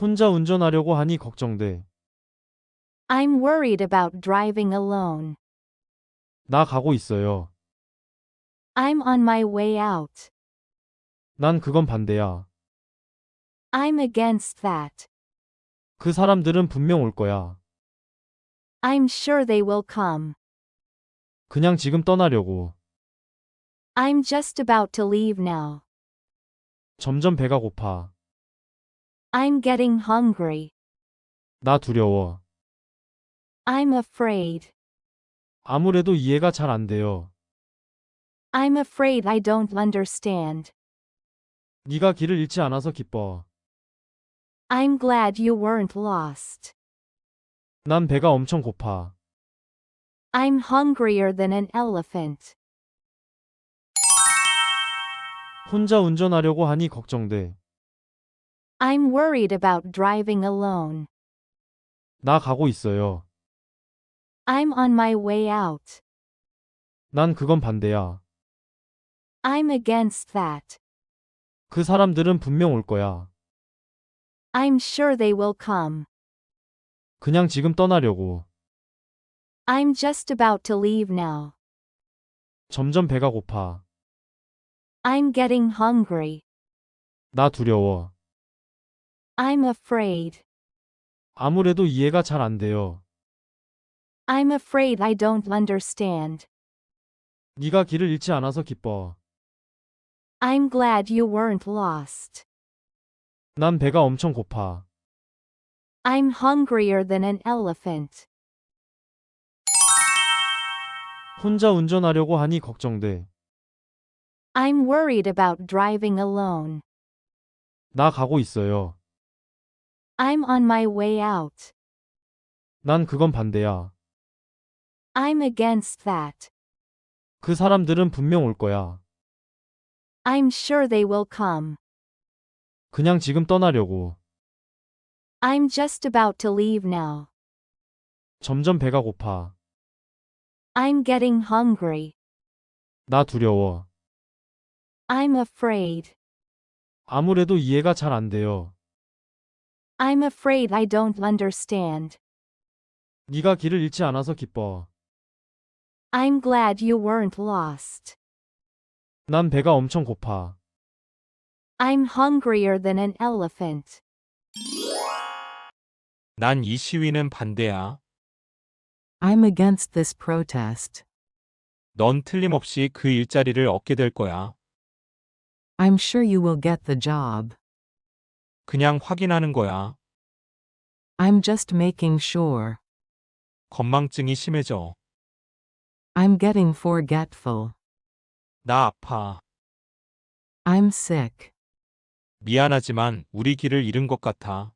혼자 운전하려고 하니 걱정돼. I'm worried about driving alone. 나 가고 있어요. I'm on my way out. 난 그건 반대야. I'm against that. 그 사람들은 분명 올 거야. I'm sure they will come. 그냥 지금 떠나려고. I'm just about to leave now. 점점 배가 고파. I'm getting hungry. 나 두려워. I'm afraid. 아무래도 이해가 잘 안 돼요. I'm afraid I don't understand. 네가 길을 잃지 않아서 기뻐. I'm glad you weren't lost. 난 배가 엄청 고파. I'm hungrier than an elephant. 혼자 운전하려고 하니 걱정돼. I'm worried about driving alone. 나 가고 있어요. I'm on my way out. 난 그건 반대야. I'm against that. 그 사람들은 분명 올 거야. I'm sure they will come. 그냥 지금 떠나려고. I'm just about to leave now. 점점 배가 고파. I'm getting hungry. 나 두려워. I'm afraid. 아무래도 이해가 잘 안 돼요. I'm afraid I don't understand. 네가 길을 잃지 않아서 기뻐. I'm glad you weren't lost. 난 배가 엄청 고파. I'm hungrier than an elephant. 혼자 운전하려고 하니 걱정돼. I'm worried about driving alone. 나 가고 있어요. I'm on my way out. 난 그건 반대야. I'm against that. 그 사람들은 분명 올 거야. I'm sure they will come. 그냥 지금 떠나려고. I'm just about to leave now. 점점 배가 고파. I'm getting hungry. 나 두려워. I'm afraid. 아무래도 이해가 잘 안 돼요. I'm afraid I don't understand. 네가 길을 잃지 않아서 기뻐. I'm glad you weren't lost. 난 배가 엄청 고파. I'm hungrier than an elephant. 난 이 시위는 반대야. I'm against this protest. 넌 틀림없이 그 일자리를 얻게 될 거야. I'm sure you will get the job. 그냥 확인하는 거야. I'm just making sure. 건망증이 심해져. I'm getting forgetful. 나 아파. I'm sick. 미안하지만 우리 길을 잃은 것 같아.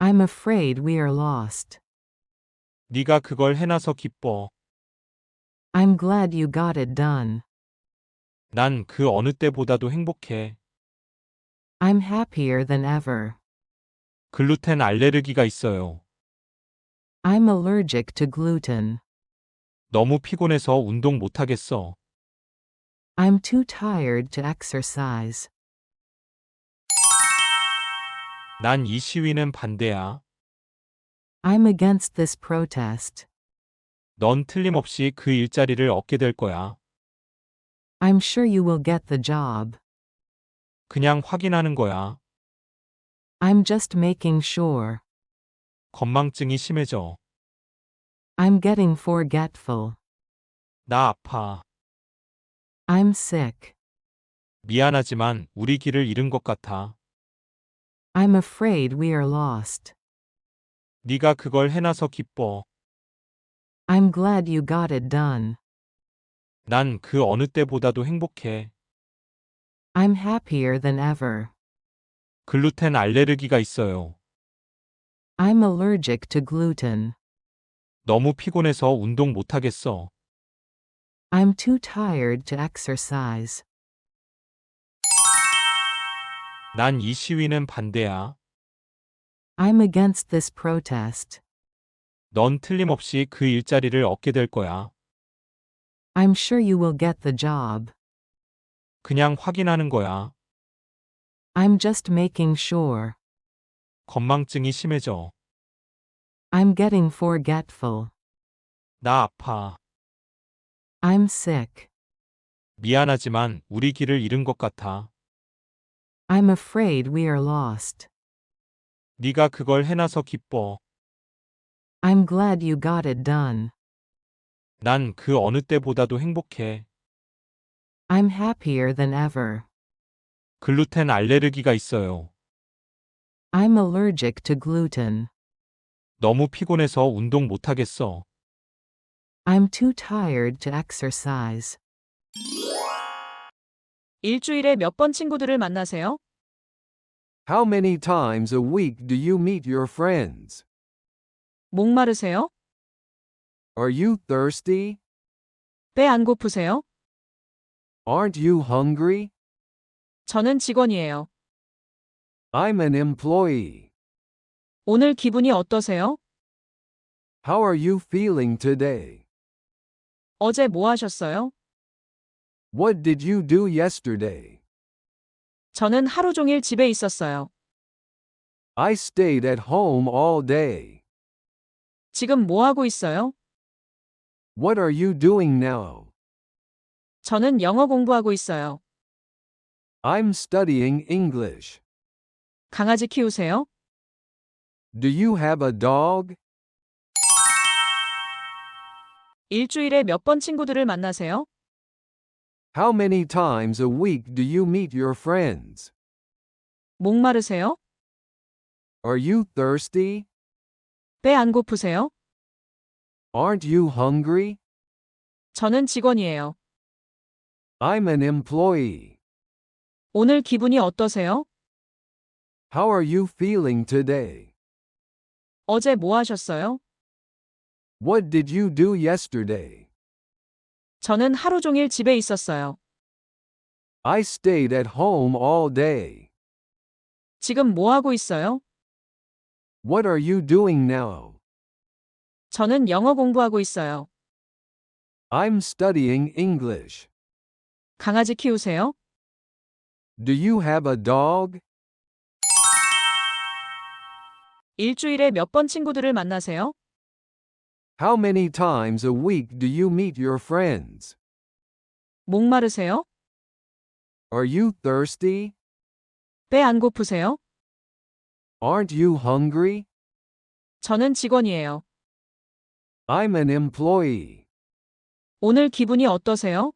I'm afraid we are lost. 네가 그걸 해놔서 기뻐. I'm glad you got it done. 난 그 어느 때보다도 행복해. I'm happier than ever. 글루텐 알레르기가 있어요. I'm allergic to gluten. 너무 피곤해서 운동 못 하겠어. I'm too tired to exercise. 난 이 시위는 반대야. I'm against this protest. 넌 틀림없이 그 일자리를 얻게 될 거야. I'm sure you will get the job. 그냥 확인하는 거야. I'm just making sure. 건망증이 심해져. I'm getting forgetful. 나 아파. I'm sick. 미안하지만 우리 길을 잃은 것 같아. I'm afraid we are lost. 네가 그걸 해놔서 기뻐. I'm glad you got it done. 난 그 어느 때보다도 행복해. I'm happier than ever. 글루텐 알레르기가 있어요. I'm allergic to gluten. 너무 피곤해서 운동 못하겠어. I'm too tired to exercise. 난 이 시위는 반대야. I'm against this protest. 넌 틀림없이 그 일자리를 얻게 될 거야. I'm sure you will get the job. 그냥 확인하는 거야. I'm just making sure. 건망증이 심해져. I'm getting forgetful. 나 아파. I'm sick. 미안하지만 우리 길을 잃은 것 같아. I'm afraid we are lost. 네가 그걸 해놔서 기뻐. I'm glad you got it done. 난 그 어느 때보다도 행복해. I'm happier than ever. 글루텐 알레르기가 있어요. I'm allergic to gluten. 너무 피곤해서 운동 못하겠어. I'm too tired to exercise. 일주일에 몇 번 친구들을 만나세요? How many times a week do you meet your friends? 목마르세요? Are you thirsty? 배 안 고프세요? Aren't you hungry? 저는 직원이에요. I'm an employee. 오늘 기분이 어떠세요? How are you feeling today? 어제 뭐 하셨어요? What did you do yesterday? 저는 하루 종일 집에 있었어요. I stayed at home all day. 지금 뭐 하고 있어요? What are you doing now? 저는 영어 공부하고 있어요. I'm studying English. 강아지 키우세요? Do you have a dog? 일주일에 몇 번 친구들을 만나세요? How many times a week do you meet your friends? 목마르세요? Are you thirsty? 배 안 고프세요? Aren't you hungry? 저는 직원이에요. I'm an employee. 오늘 기분이 어떠세요? How are you feeling today? 어제 뭐 하셨어요? What did you do yesterday? 저는 하루 종일 집에 있었어요. I stayed at home all day. 지금 뭐 하고 있어요? What are you doing now? 저는 영어 공부하고 있어요. I'm studying English. 강아지 키우세요? Do you have a dog? 일주일에 몇 번 친구들을 만나세요? How many times a week do you meet your friends? 목마르세요? Are you thirsty? 배 안 고프세요? Aren't you hungry? 저는 직원이에요. I'm an employee. 오늘 기분이 어떠세요?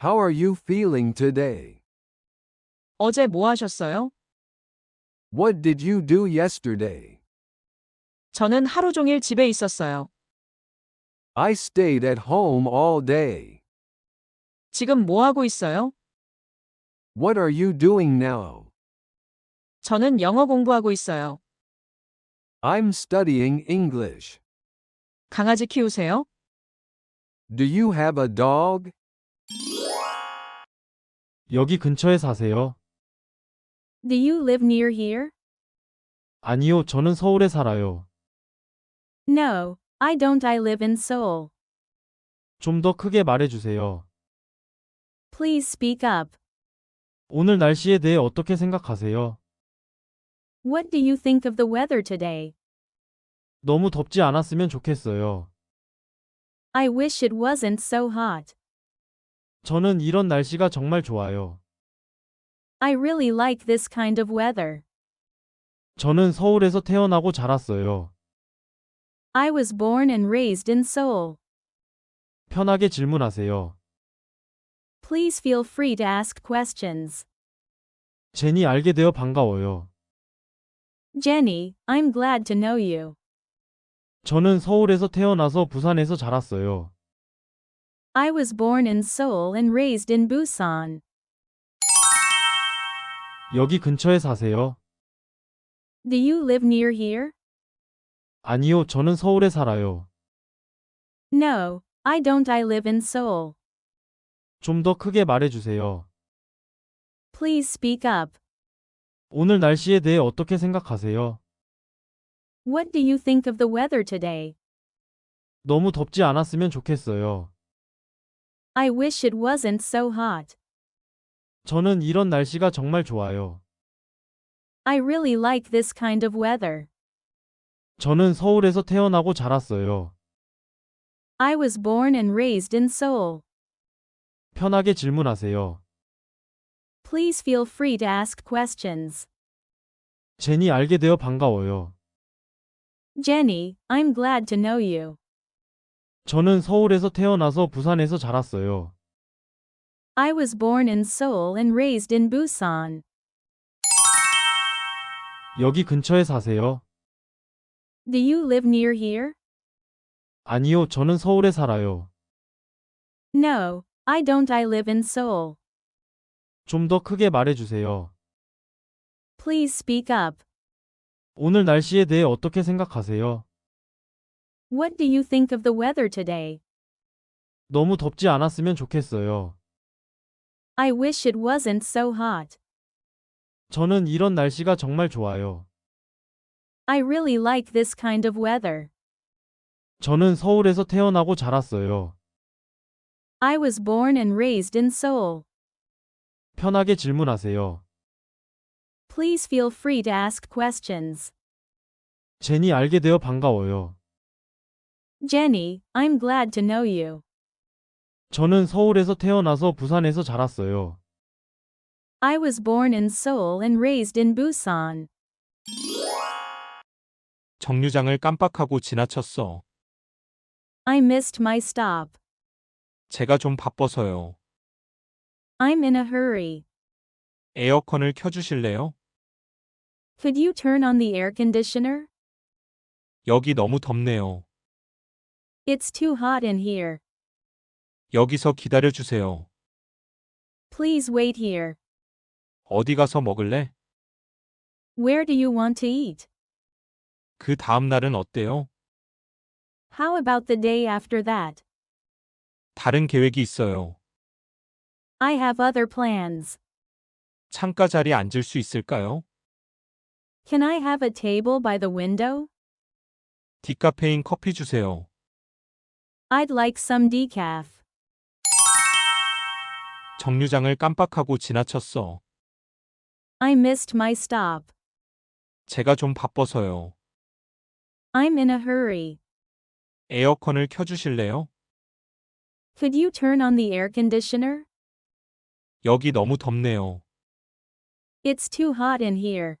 How are you feeling today? 어제 뭐 하셨어요? What did you do yesterday? 저는 하루 종일 집에 있었어요. I stayed at home all day. 지금 뭐 하고 있어요? What are you doing now? 저는 영어 공부하고 있어요. I'm studying English. 강아지 키우세요? Do you have a dog? 여기 근처에 사세요? Do you live near here? 아니요, 저는 서울에 살아요. No, I don't. I live in Seoul. 좀 더 크게 말해주세요. Please speak up. 오늘 날씨에 대해 어떻게 생각하세요? What do you think of the weather today? 너무 덥지 않았으면 좋겠어요. I wish it wasn't so hot. 저는 이런 날씨가 정말 좋아요. I really like this kind of weather. 저는 서울에서 태어나고 자랐어요. I was born and raised in Seoul. 편하게 질문하세요. Please feel free to ask questions. 제니 알게 되어 반가워요. Jenny, I'm glad to know you. 저는 서울에서 태어나서 부산에서 자랐어요. I was born in Seoul and raised in Busan. 여기 근처에 사세요? Do you live near here? 아니요, 저는 서울에 살아요. No, I don't. I live in Seoul. 좀 더 크게 말해주세요. Please speak up. 오늘 날씨에 대해 어떻게 생각하세요? What do you think of the weather today? 너무 덥지 않았으면 좋겠어요. I wish it wasn't so hot. 저는 이런 날씨가 정말 좋아요. I really like this kind of weather. 저는 서울에서 태어나고 자랐어요. I was born and raised in Seoul. 편하게 질문하세요. Please feel free to ask questions. 제니 알게 되어 반가워요. Jenny, I'm glad to know you. 저는 서울에서 태어나서 부산에서 자랐어요. I was born in Seoul and raised in Busan. 여기 근처에 사세요? Do you live near here? 아니요, 저는 서울에 살아요. No, I don't. I live in Seoul. 좀 더 크게 말해주세요. Please speak up. 오늘 날씨에 대해 어떻게 생각하세요? What do you think of the weather today? 너무 덥지 않았으면 좋겠어요. I wish it wasn't so hot. 저는 이런 날씨가 정말 좋아요. I really like this kind of weather. 저는 서울에서 태어나고 자랐어요. I was born and raised in Seoul. 편하게 질문하세요. Please feel free to ask questions. 제니 알게 되어 반가워요. Jenny, I'm glad to know you. 저는 서울에서 태어나서 부산에서 자랐어요. I was born in Seoul and raised in Busan. 정류장을 깜빡하고 지나쳤어. I missed my stop. 제가 좀 바빠서요. I'm in a hurry. 에어컨을 켜주실래요? Could you turn on the air conditioner? 여기 너무 덥네요. It's too hot in here. 여기서 기다려 주세요. Please wait here. 어디 가서 먹을래? Where do you want to eat? 그 다음 날은 어때요? How about the day after that? 다른 계획이 있어요. I have other plans. 창가 자리에 앉을 수 있을까요? Can I have a table by the window? 디카페인 커피 주세요. I'd like some decaf. 정류장을 깜빡하고 지나쳤어. I missed my stop. 제가 좀 바빠서요. I'm in a hurry. 에어컨을 켜주실래요? Could you turn on the air conditioner? 여기 너무 덥네요. It's too hot in here.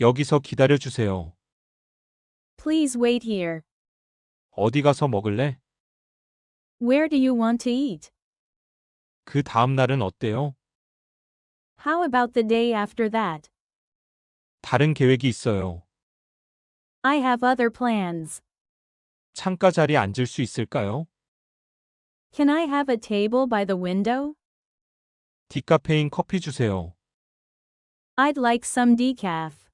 여기서 기다려주세요. Please wait here. 어디 가서 먹을래? Where do you want to eat? 그 다음 날은 어때요? How about the day after that? 다른 계획이 있어요. I have other plans. 창가 자리에 앉을 수 있을까요? Can I have a table by the window? 디카페인 커피 주세요. I'd like some decaf.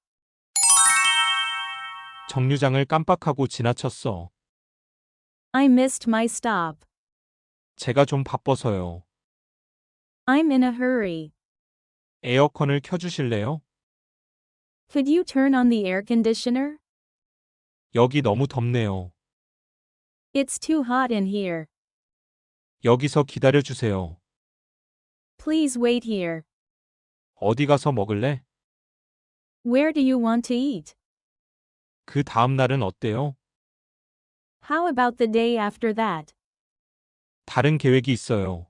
정류장을 깜빡하고 지나쳤어. I missed my stop. 제가 좀 바빠서요. I'm in a hurry. 에어컨을 켜주실래요? Could you turn on the air conditioner? 여기 너무 덥네요. It's too hot in here. 여기서 기다려주세요. Please wait here. 어디 가서 먹을래? Where do you want to eat? 그 다음 날은 어때요? How about the day after that? 다른 계획이 있어요.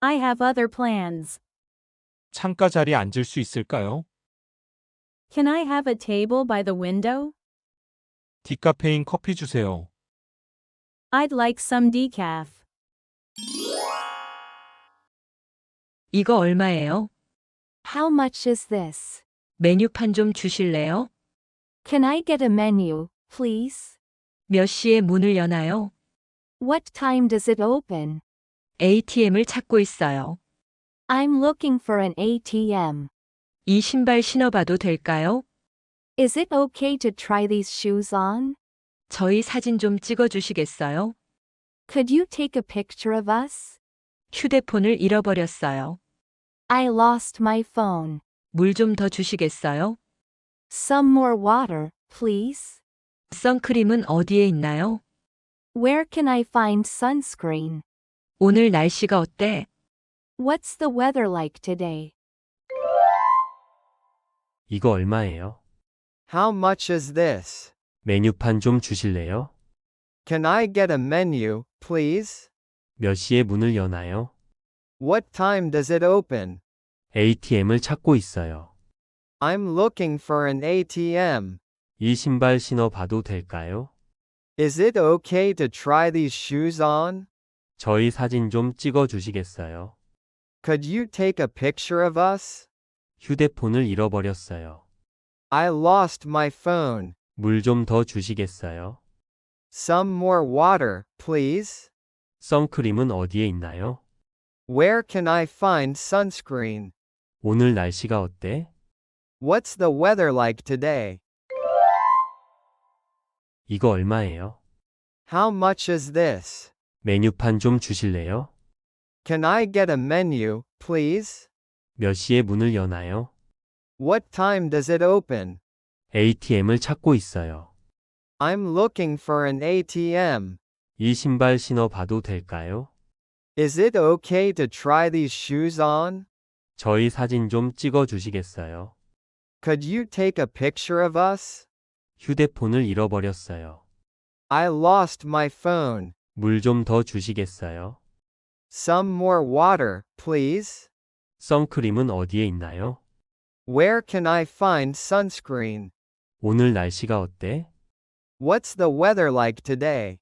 I have other plans. 창가 자리에 앉을 수 있을까요? Can I have a table by the window? 디카페인 커피 주세요. I'd like some decaf. 이거 얼마예요? How much is this? 메뉴판 좀 주실래요? Can I get a menu, please? 몇 시에 문을 여나요? What time does it open? ATM을 찾고 있어요. I'm looking for an ATM. 이 신발 신어봐도 될까요? Is it okay to try these shoes on? 저희 사진 좀 찍어 주시겠어요? Could you take a picture of us? 휴대폰을 잃어버렸어요. I lost my phone. 물 좀 더 주시겠어요? Some more water, please. 선크림은 어디에 있나요? Where can I find sunscreen? 오늘 날씨가 어때? What's the weather like today? 이거 얼마예요? How much is this? 메뉴판 좀 주실래요? Can I get a menu, please? 몇 시에 문을 여나요? What time does it open? ATM을 찾고 있어요. I'm looking for an ATM. 이 신발 신어 봐도 될까요? Is it okay to try these shoes on? 저희 사진 좀 찍어 주시겠어요? Could you take a picture of us? 휴대폰을 잃어버렸어요. I lost my phone. 물 좀 더 주시겠어요? Some more water, please. 선크림은 어디에 있나요? Where can I find sunscreen? 오늘 날씨가 어때? What's the weather like today? 이거 얼마예요? How much is this? 메뉴판 좀 주실래요? Can I get a menu, please? 몇 시에 문을 여나요? What time does it open? ATM을 찾고 있어요. I'm looking for an ATM. 이 신발 신어 봐도 될까요? Is it okay to try these shoes on? 저희 사진 좀 찍어 주시겠어요? Could you take a picture of us? 휴대폰을 잃어버렸어요. I lost my phone. 물 좀 더 주시겠어요? Some more water, please. 선크림은 어디에 있나요? Where can I find sunscreen? 오늘 날씨가 어때? What's the weather like today?